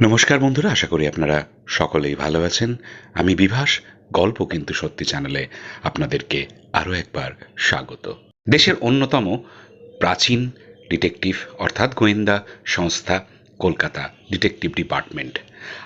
নমস্কার বন্ধুরা, আশা করি আপনারা সকলেই ভালো আছেন। আমি বিভাস, গল্প কিন্তু সত্যি চ্যানেলে আপনাদেরকে আরও একবার স্বাগত। দেশের অন্যতম প্রাচীন ডিটেকটিভ অর্থাৎ গোয়েন্দা সংস্থা কলকাতা ডিটেকটিভ ডিপার্টমেন্ট।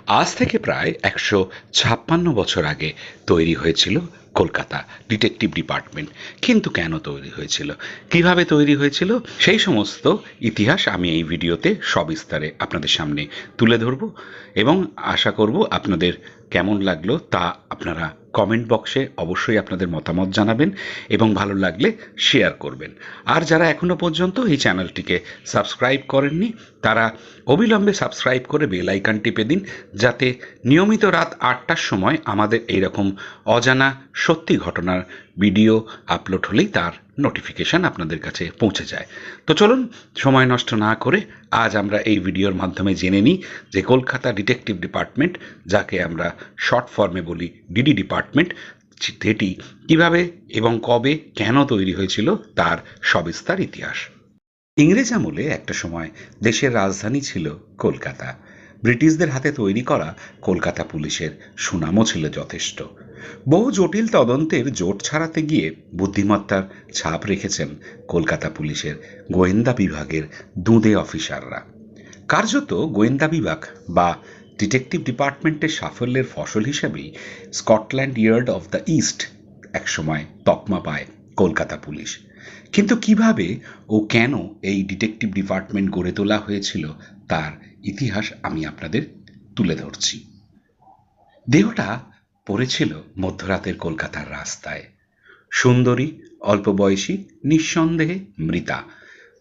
আজ থেকে প্রায় একশো ছাপ্পান্ন বছর আগে তৈরি হয়েছিল কলকাতা ডিটেকটিভ ডিপার্টমেন্ট কিন্তু কেন তৈরি হয়েছিল? কীভাবে তৈরি হয়েছিল? সেই সমস্ত ইতিহাস আমি এই ভিডিওতে সবিস্তারে আপনাদের সামনে তুলে ধরব এবং আশা করব আপনাদের কেমন লাগল তা আপনারা কমেন্ট বক্সে অবশ্যই আপনাদের মতামত জানাবেন এবং ভালো লাগলে শেয়ার করবেন। আর যারা এখনও পর্যন্ত এই চ্যানেলটিকে সাবস্ক্রাইব করেননি, তারা অবিলম্বে সাবস্ক্রাইব করে বেল আইকন টিপে দিন, যাতে নিয়মিত রাত আটটার সময় আমাদের এইরকম অজানা সত্যি ঘটনার ভিডিও আপলোড হলেই তার নোটিফিকেশান আপনাদের কাছে পৌঁছে যায়। তো চলুন, সময় নষ্ট না করে আজ আমরা এই ভিডিওর মাধ্যমে জেনে নিই যে কলকাতা ডিটেকটিভ ডিপার্টমেন্ট যাকে আমরা শর্ট ফর্মে বলি ডিডি ডিপার্টমেন্ট সেটি কীভাবে এবং কবে কেন তৈরি হয়েছিল তার সবিস্তার ইতিহাস। ইংরেজ আমলে একটা সময় দেশের রাজধানী ছিল কলকাতা। ব্রিটিশদের হাতে তৈরি করা কলকাতা পুলিশের সুনামও ছিল যথেষ্ট। বহু জটিল তদন্তের জোট ছাড়াতে গিয়ে বুদ্ধিমত্তার ছাপ রেখেছেন কলকাতা পুলিশের গোয়েন্দা বিভাগের দুঁদে অফিসাররা। কার্যত গোয়েন্দা বিভাগ বা ডিটেকটিভ ডিপার্টমেন্টের সাফল্যের ফসল হিসেবেই Scotland Yard of the East একসময় তকমা পায় কলকাতা পুলিশ। কিন্তু কীভাবে ও কেন এই ডিটেকটিভ ডিপার্টমেন্ট গড়ে তোলা হয়েছিল তার ইতিহাস আমি আপনাদের তুলে ধরছি। দেহটা পড়েছিল মধ্যরাতের কলকাতার রাস্তায়। সুন্দরী, অল্প বয়সী, নিঃসন্দেহে মৃতা।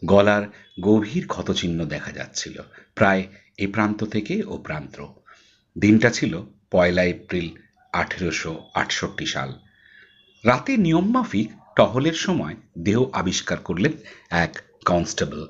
গলার গভীর ক্ষতচিহ্ন দেখা যাচ্ছিল, প্রায় এ প্রান্ত থেকে ও প্রান্ত। দিনটা ছিল পয়লা এপ্রিল আঠেরোশো আটষট্টি সাল। রাতে নিয়মমাফিক টহলের সময় দেহ আবিষ্কার করলেন এক কনস্টেবল।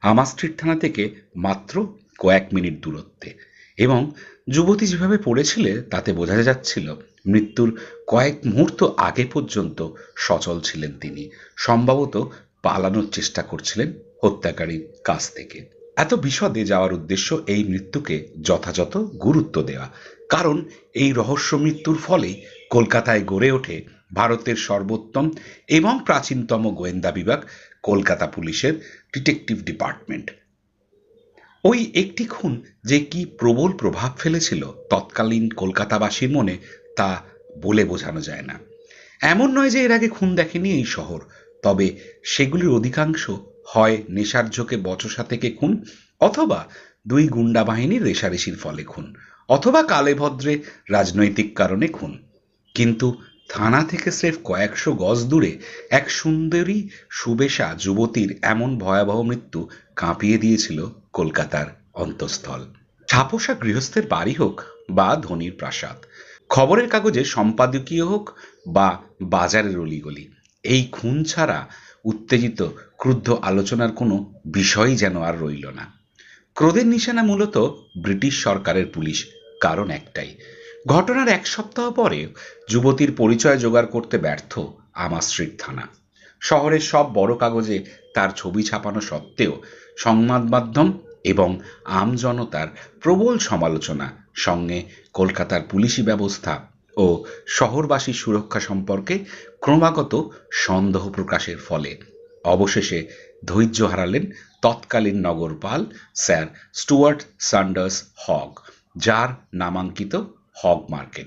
আমার স্ট্রিট থানা থেকে মাত্র কয়েক মিনিট দূরত্বে। এবং যুবতী যেভাবে পড়েছিলে, তাতে বোঝা যাচ্ছিল মৃত্যুর কয়েক মুহূর্ত আগে পর্যন্ত সচল ছিলেন তিনি। সম্ভবত পালানোর চেষ্টা করছিলেন হত্যাকারীর কাছ থেকে। এত বিশদে যাওয়ার উদ্দেশ্য এই মৃত্যুকে যথাযথ গুরুত্ব দেওয়া। কারণ এই রহস্য মৃত্যুর ফলেই কলকাতায় গড়ে ওঠে ভারতের সর্বোত্তম এবং প্রাচীনতম গোয়েন্দা বিভাগ, কলকাতা পুলিশের ডিটেকটিভ ডিপার্টমেন্ট। ওই একটি খুন যে কি প্রবল প্রভাব ফেলেছিল তৎকালীন কলকাতাবাসীর মনে তা বলে বোঝানো যায় না। এমন নয় যে এর আগে খুন দেখেনি এই শহর, তবে সেগুলির অধিকাংশ হয় নেশার ঝোঁকে বচসা থেকে খুন অথবা দুই গুন্ডা বাহিনীর রেশারেশির ফলে খুন, অথবা কালে ভদ্রে রাজনৈতিক কারণে খুন। কিন্তু থানা থেকে স্রেফ কয়েকশো গজ দূরে এক সুন্দরী সুবেশা যুবতীর এমন ভয়াবহ মৃত্যু কাঁপিয়ে দিয়েছিল কলকাতার অন্তঃস্থল। ছাপোষা গৃহস্থের বাড়ি হোক বা ধনির প্রাসাদ, খবরের কাগজে সম্পাদকীয় হোক বা বাজারের অলিগলি, এই খুন ছাড়া উত্তেজিত, ক্রুদ্ধ আলোচনার কোনো বিষয়ই যেন আর রইল না। ক্রোধের নিশানা মূলত ব্রিটিশ সরকারের পুলিশ, কারণ একটাই। ঘটনার এক সপ্তাহ পরে যুবতীর পরিচয় জোগাড় করতে ব্যর্থ আমা স্ট্রিট থানা। শহরের সব বড় কাগজে তার ছবি ছাপানো সত্ত্বেও সংবাদ মাধ্যম এবং আম জনতার প্রবল সমালোচনা, সঙ্গে কলকাতার পুলিশি ব্যবস্থা ও শহরবাসীর সুরক্ষা সম্পর্কে ক্রমাগত সন্দেহ প্রকাশের ফলে। অবশেষে ধৈর্য হারালেন তৎকালীন নগরপাল স্যার স্টুয়ার্ট সান্ডার্স হগ, যার নামাঙ্কিত হগ মার্কেট,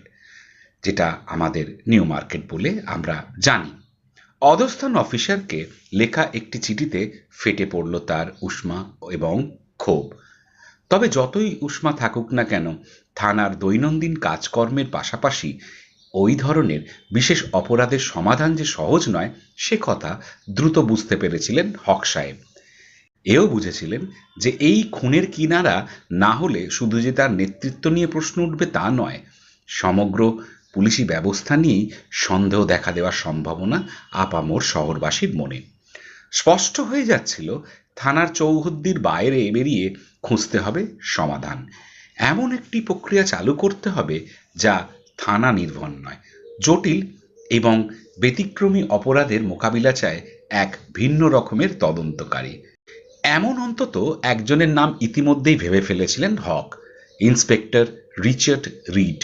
যেটা আমাদের নিউ মার্কেট বলে আমরা জানি। অধস্থান অফিসারকে লেখা একটি চিঠিতে ফেটে পড়ল তার উষ্মা এবং ক্ষোভ। তবে যতই উষ্মা থাকুক না কেন, থানার দৈনন্দিন কাজকর্মের পাশাপাশি ওই ধরনের বিশেষ অপরাধের সমাধান যে সহজ নয়, সে কথা দ্রুত বুঝতে পেরেছিলেন হক সাহেব। এও বুঝেছিলেন যে এই খুনের কিনারা না হলে শুধু যে তার নেতৃত্ব নিয়ে প্রশ্ন উঠবে তা নয়, সমগ্র পুলিশি ব্যবস্থা নিয়েই সন্দেহ দেখা দেওয়ার সম্ভাবনা আপামোর শহরবাসীর মনে। স্পষ্ট হয়ে যাচ্ছিল থানার চৌহদ্দির বাইরে বেরিয়ে খুঁজতে হবে সমাধান। এমন একটি প্রক্রিয়া চালু করতে হবে যা থানা নির্ভর নয়, জটিল এবং ব্যতিক্রমী অপরাধের মোকাবিলা চায় এক ভিন্ন রকমের তদন্তকারী। এমন অন্তত একজনের নাম ইতিমধ্যেই ভেবে ফেলেছিলেন হক, ইন্সপেক্টর রিচার্ড রিড।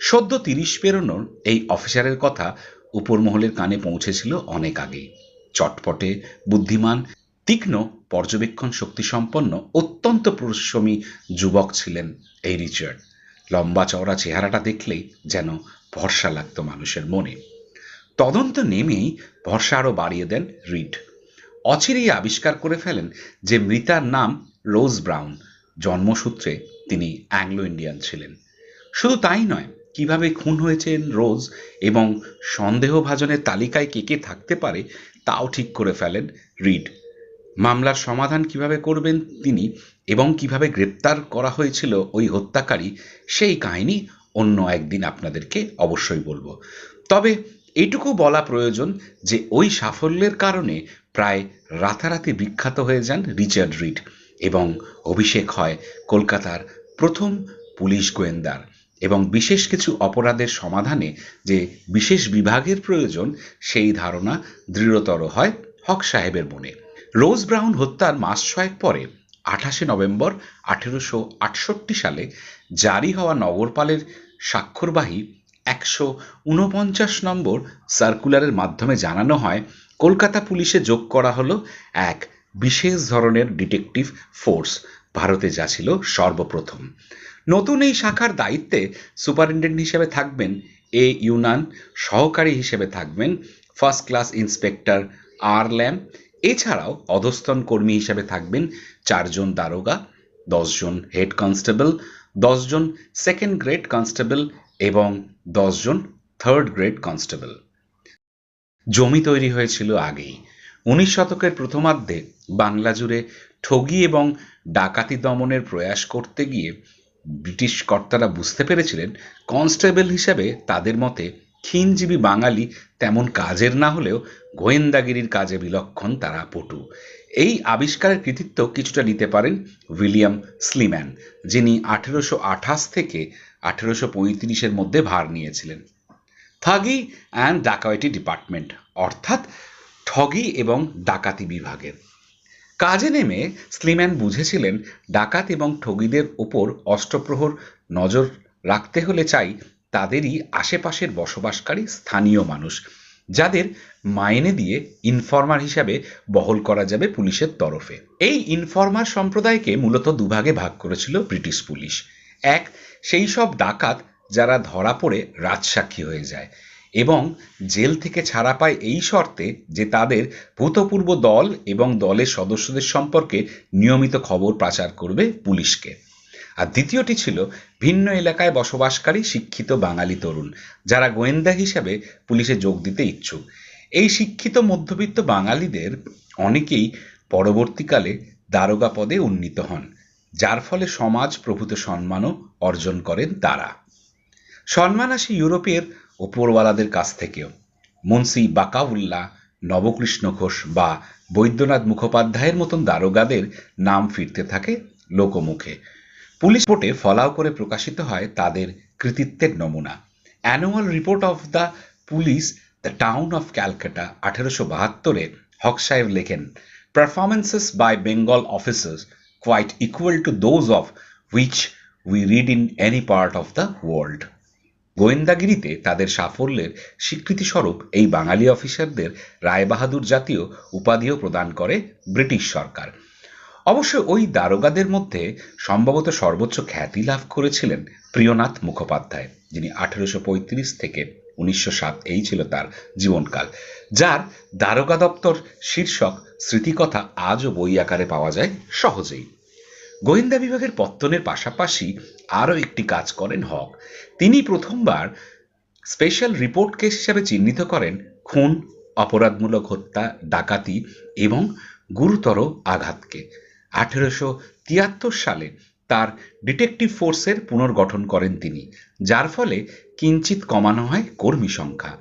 সদ্য তিরিশ পেরোনোর এই অফিসারের কথা উপরমহলের কানে পৌঁছেছিল অনেক আগেই। চটপটে, বুদ্ধিমান, তীক্ষ্ণ পর্যবেক্ষণ শক্তিসম্পন্ন অত্যন্ত পরিশ্রমী যুবক ছিলেন এই রিচার্ড। লম্বা চওড়া চেহারাটা দেখলেই যেন ভরসা লাগতো মানুষের মনে। তদন্ত নেমেই ভরসা আরও বাড়িয়ে দেন রিড। অচিরেই আবিষ্কার করে ফেলেন যে মৃতার নাম রোজ ব্রাউন। জন্মসূত্রে তিনি অ্যাংলো ইন্ডিয়ান ছিলেন। শুধু তাই নয়, কীভাবে খুন হয়েছেন রোজ এবং সন্দেহভাজনের তালিকায় কে কে থাকতে পারে, তাও ঠিক করে ফেলেন রিড। মামলার সমাধান কীভাবে করবেন তিনি এবং কীভাবে গ্রেপ্তার করা হয়েছিল ওই হত্যাকারী, সেই কাহিনী অন্য একদিন আপনাদেরকে অবশ্যই বলব। তবে এটুকু বলা প্রয়োজন যে ওই সাফল্যের কারণে প্রায় রাতারাতি বিখ্যাত হয়ে যান রিচার্ড রিড এবং অভিষেক হয় কলকাতার প্রথম পুলিশ গোয়েন্দার এবং বিশেষ কিছু অপরাধের সমাধানে যে বিশেষ বিভাগের প্রয়োজন, সেই ধারণা দৃঢ়তর হয় হক সাহেবের মনে। রোজ ব্রাউন হত্যার মাস ছয়েক পরে, আঠাশে নভেম্বর আঠেরোশো আটষট্টি সালে জারি হওয়া নগরপালের স্বাক্ষরবাহী একশো উনপঞ্চাশ নম্বর সার্কুলারের মাধ্যমে জানানো হয়, কলকাতা পুলিশে যোগ করা হলো এক বিশেষ ধরনের ডিটেকটিভ ফোর্স। ভারতে যা ছিল সর্বপ্রথম। নতুন এই শাখার দায়িত্বে সুপারিনটেন্ডেন্ট হিসেবে থাকবেন এ ইউনান, সহকারী হিসেবে থাকবেন ফার্স্ট ক্লাস ইন্সপেক্টর আর ল্যাম এছাড়াও অধস্তন কর্মী হিসেবে থাকবেন চারজন দারোগা, দশজন হেড কনস্টেবল, দশজন সেকেন্ড গ্রেড কনস্টেবল এবং দশজন থার্ড গ্রেড কনস্টেবল। জমি তৈরি হয়েছিল আগেই। উনিশ শতকের প্রথমার্ধে বাংলা জুড়ে ঠগি এবং ডাকাতি দমনের প্রয়াস করতে গিয়ে ব্রিটিশ কর্তারা বুঝতে পেরেছিলেন কনস্টেবল হিসেবে তাদের মতে ক্ষীণজীবী বাঙালি তেমন কাজের না হলেও গোয়েন্দাগিরির কাজে বিলক্ষণ তারা পটু। এই আবিষ্কারের কৃতিত্ব কিছুটা নিতে পারেন উইলিয়াম স্লিম্যান, যিনি আঠেরোশো আঠাশ থেকে আঠেরোশো পঁয়ত্রিশের মধ্যে ভার নিয়েছিলেন। থাগি অ্যান্ড ডাকাইটি ডিপার্টমেন্ট, অর্থাৎ ঠগি এবং ডাকাতি বিভাগের। কাজে নেমে স্লিম্যান বুঝেছিলেন, ডাকাত এবং ঠগিদের ওপর অষ্টপ্রহর নজর রাখতে হলে চাই তাদেরই আশেপাশের বসবাসকারী স্থানীয় মানুষ, যাদের মাইনে দিয়ে ইনফর্মার হিসাবে বহল করা যাবে পুলিশের তরফে। এই ইনফর্মার সম্প্রদায়কে মূলত দুভাগে ভাগ করেছিল ব্রিটিশ পুলিশ। এক, সেই সব ডাকাত যারা ধরা পড়ে রাজসাক্ষী হয়ে যায় এবং জেল থেকে ছাড়া পায় এই শর্তে যে তাদের ভূতপূর্ব দল এবং দলের সদস্যদের সম্পর্কে নিয়মিত খবর পাচার করবে পুলিশকে। আর দ্বিতীয়টি ছিল ভিন্ন এলাকায় বসবাসকারী শিক্ষিত বাঙালি তরুণ, যারা গোয়েন্দা হিসাবে পুলিশে যোগ দিতে ইচ্ছুক। এই শিক্ষিত মধ্যবিত্ত বাঙালিদের অনেকেই পরবর্তীকালে দারোগা পদে উন্নীত হন, যার ফলে সমাজ প্রভূত সম্মানও অর্জন করেন তারা। সম্মান আসে ইউরোপের ওপরওয়ালাদের কাছ থেকেও মুন্সি বাকাউল্লাহ, নবকৃষ্ণ ঘোষ বা বৈদ্যনাথ মুখোপাধ্যায়ের মতন দারোগাদের নাম ফিরতে থাকে লোকমুখে। পুলিশ রিপোর্টে ফলাও করে প্রকাশিত হয় তাদের কৃতিত্বের নমুনা। Annual report of the police, the town of Calcutta, আঠেরোশো বাহাত্তরে হক সাহেব লেখেন performances by Bengal officers quite equal to those of which we read in any part of the world গোয়েন্দাগিরিতে তাদের সাফল্যের স্বীকৃতিস্বরূপ এই বাঙালি অফিসারদের রায়বাহাদুর জাতীয় উপাধিও প্রদান করে ব্রিটিশ সরকার। অবশ্য ওই দারোগাদের মধ্যে সম্ভবত সর্বোচ্চ খ্যাতি লাভ করেছিলেন প্রিয়নাথ মুখোপাধ্যায়, যিনি আঠেরোশো থেকে উনিশশো সাত এই ছিল তার জীবনকাল। যার দারোগা দপ্তর শীর্ষক স্মৃতিকথা আজও বই আকারে পাওয়া যায় সহজেই। গোয়েন্দা বিভাগের পত্তনের পাশাপাশি আরও একটি কাজ করেন হক। তিনি প্রথমবার স্পেশাল রিপোর্ট কেস হিসাবে চিহ্নিত করেন খুন, অপরাধমূলক হত্যা, ডাকাতি এবং গুরুতর আঘাতকে। আঠেরোশো তিয়াত্তর সালে তার ডিটেকটিভ ফোর্সের পুনর্গঠন করেন তিনি, যার ফলে কিঞ্চিত কমানো হয় কর্মী সংখ্যা।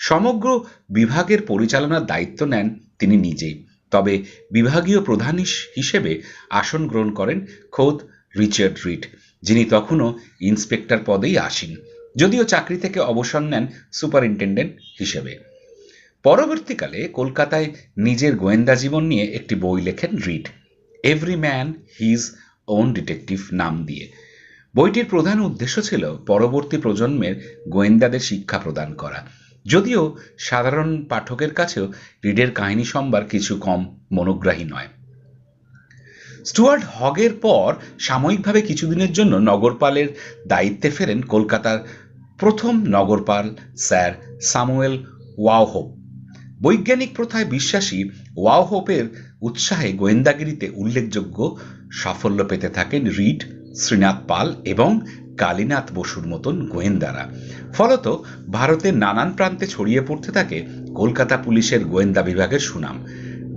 সমগ্র বিভাগের পরিচালনার দায়িত্ব নেন তিনি নিজেই। তবে বিভাগীয় প্রধান হিসেবে আসন গ্রহণ করেন খোদ রিচার্ড রিড যিনি তখনও ইন্সপেক্টর পদেই আসীন, যদিও চাকরি থেকে অবসর নেন সুপারিনটেন্ডেন্ট হিসেবে। পরবর্তীকালে কলকাতায় নিজের গোয়েন্দা জীবন নিয়ে একটি বই লেখেন read every man his own detective নাম দিয়ে। বইটির প্রধান উদ্দেশ্য ছিল পরবর্তী প্রজন্মের গোয়েন্দাদের শিক্ষা প্রদান করা। যদিও সাধারণ পাঠকের কাছেও রিডের কাহিনী সম্ভার কিছু কম মনোগ্রাহী নয়। স্টুয়ার্ট হগের পর সাময়িকভাবে কিছুদিনের জন্য নগরপালের দায়িত্বে ফেরেন কলকাতার প্রথম নগরপাল স্যার সামুয়েল ওয়াওহোপ। বৈজ্ঞানিক প্রথায় বিশ্বাসী ওয়াওহোপের উৎসাহে গোয়েন্দাগিরিতে উল্লেখযোগ্য সাফল্য পেতে থাকেন রিড শ্রীনাথ পাল এবং কালীনাথ বসুর মতন গোয়েন্দারা। ফলত ভারতের নানান প্রান্তে ছড়িয়ে পড়তে থাকে কলকাতা পুলিশের গোয়েন্দা বিভাগের সুনাম।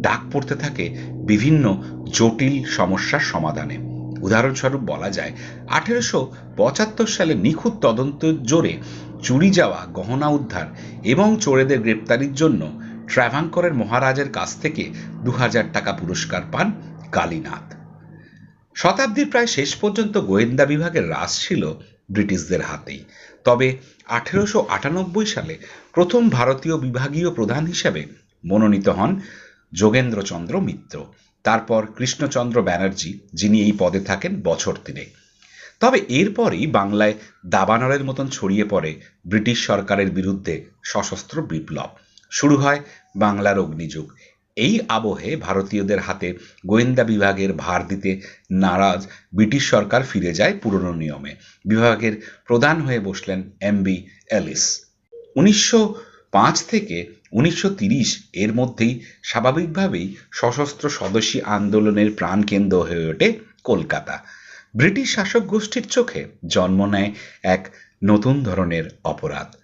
ডাক পড়তে থাকে বিভিন্ন জটিল সমস্যার সমাধানে। উদাহরণস্বরূপ বলা যায়, আঠেরোশো পঁচাত্তর সালে নিখুঁত তদন্তের জোরে চুরি যাওয়া, গহনা উদ্ধার এবং চোরেদের গ্রেপ্তারির জন্য ট্র্যাভাঙ্করের মহারাজের কাছ থেকে দু হাজার টাকা পুরস্কার পান কালীনাথ। শতাব্দীর প্রায় শেষ পর্যন্ত গোয়েন্দা বিভাগের রাজ ছিল ব্রিটিশদের হাতেই। তবে আঠেরোশো আটানব্বই সালে প্রথম ভারতীয় বিভাগীয় প্রধান হিসেবে মনোনীত হন যোগেন্দ্রচন্দ্র মিত্র। তারপর কৃষ্ণচন্দ্র ব্যানার্জি, যিনি এই পদে থাকেন বছর তিনেক। তবে এরপরই বাংলায় দাবানলের মতন ছড়িয়ে পড়ে ব্রিটিশ সরকারের বিরুদ্ধে সশস্ত্র বিপ্লব। শুরু হয় বাংলার অগ্নিযুগ। এই আবহে ভারতীয়দের হাতে গোয়েন্দা বিভাগের ভার দিতে নারাজ ব্রিটিশ সরকার ফিরে যায় পুরনো নিয়মে। বিভাগের প্রধান হয়ে বসলেন এম বি এলিস। উনিশশো পাঁচ থেকে উনিশশো এর মধ্যেই স্বাভাবিকভাবেই সশস্ত্র স্বদেশী আন্দোলনের প্রাণকেন্দ্র হয়ে ওঠে কলকাতা। ব্রিটিশ শাসক গোষ্ঠীর চোখে জন্ম নেয় এক নতুন ধরনের অপরাধ।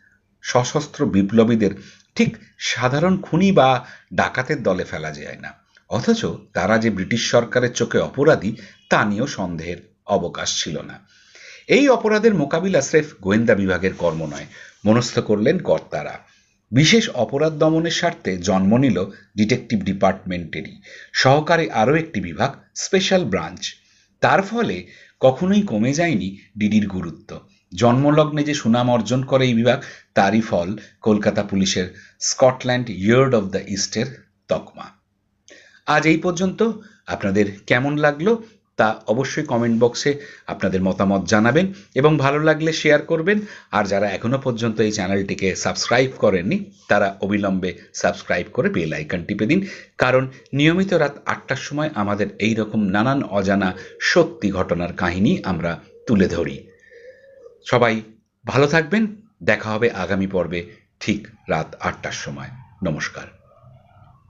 সশস্ত্র বিপ্লবীদের ঠিক সাধারণ খুনি বা ডাকাতের দলে ফেলা যায় না। অথচ তারা যে ব্রিটিশ সরকারের চোখে অপরাধী, তা নিয়েও সন্দেহের অবকাশ ছিল না। এই অপরাধের মোকাবিলা স্রেফ গোয়েন্দা বিভাগের কর্ম নয়, মনস্থ করলেন কর্তারা। বিশেষ অপরাধ দমনের স্বার্থে জন্ম নিল ডিটেকটিভ ডিপার্টমেন্টেরই। সহকারে আরও একটি বিভাগ, স্পেশাল ব্রাঞ্চ। তার ফলে কখনোই কমে যায়নি ডিডির গুরুত্ব। জন্মলগ্নে যে সুনাম অর্জন করে এই বিভাগ, তারই ফল কলকাতা পুলিশের স্কটল্যান্ড ইয়ার্ড অব দ্য ইস্টের তকমা। আজ এই পর্যন্ত আপনাদের কেমন লাগল তা অবশ্যই কমেন্ট বক্সে আপনাদের মতামত জানাবেন এবং ভালো লাগলে শেয়ার করবেন। আর যারা এখনও পর্যন্ত এই চ্যানেলটিকে সাবস্ক্রাইব করেননি, তারা অবিলম্বে সাবস্ক্রাইব করে বেল আইকন টিপে দিন। কারণ নিয়মিত রাত আটটার সময় আমাদের এই রকম নানান অজানা সত্যি ঘটনার কাহিনী আমরা তুলে ধরি। সবাই ভালো থাকবেন দেখা হবে আগামী পর্বে ঠিক রাত আটটার সময়। নমস্কার।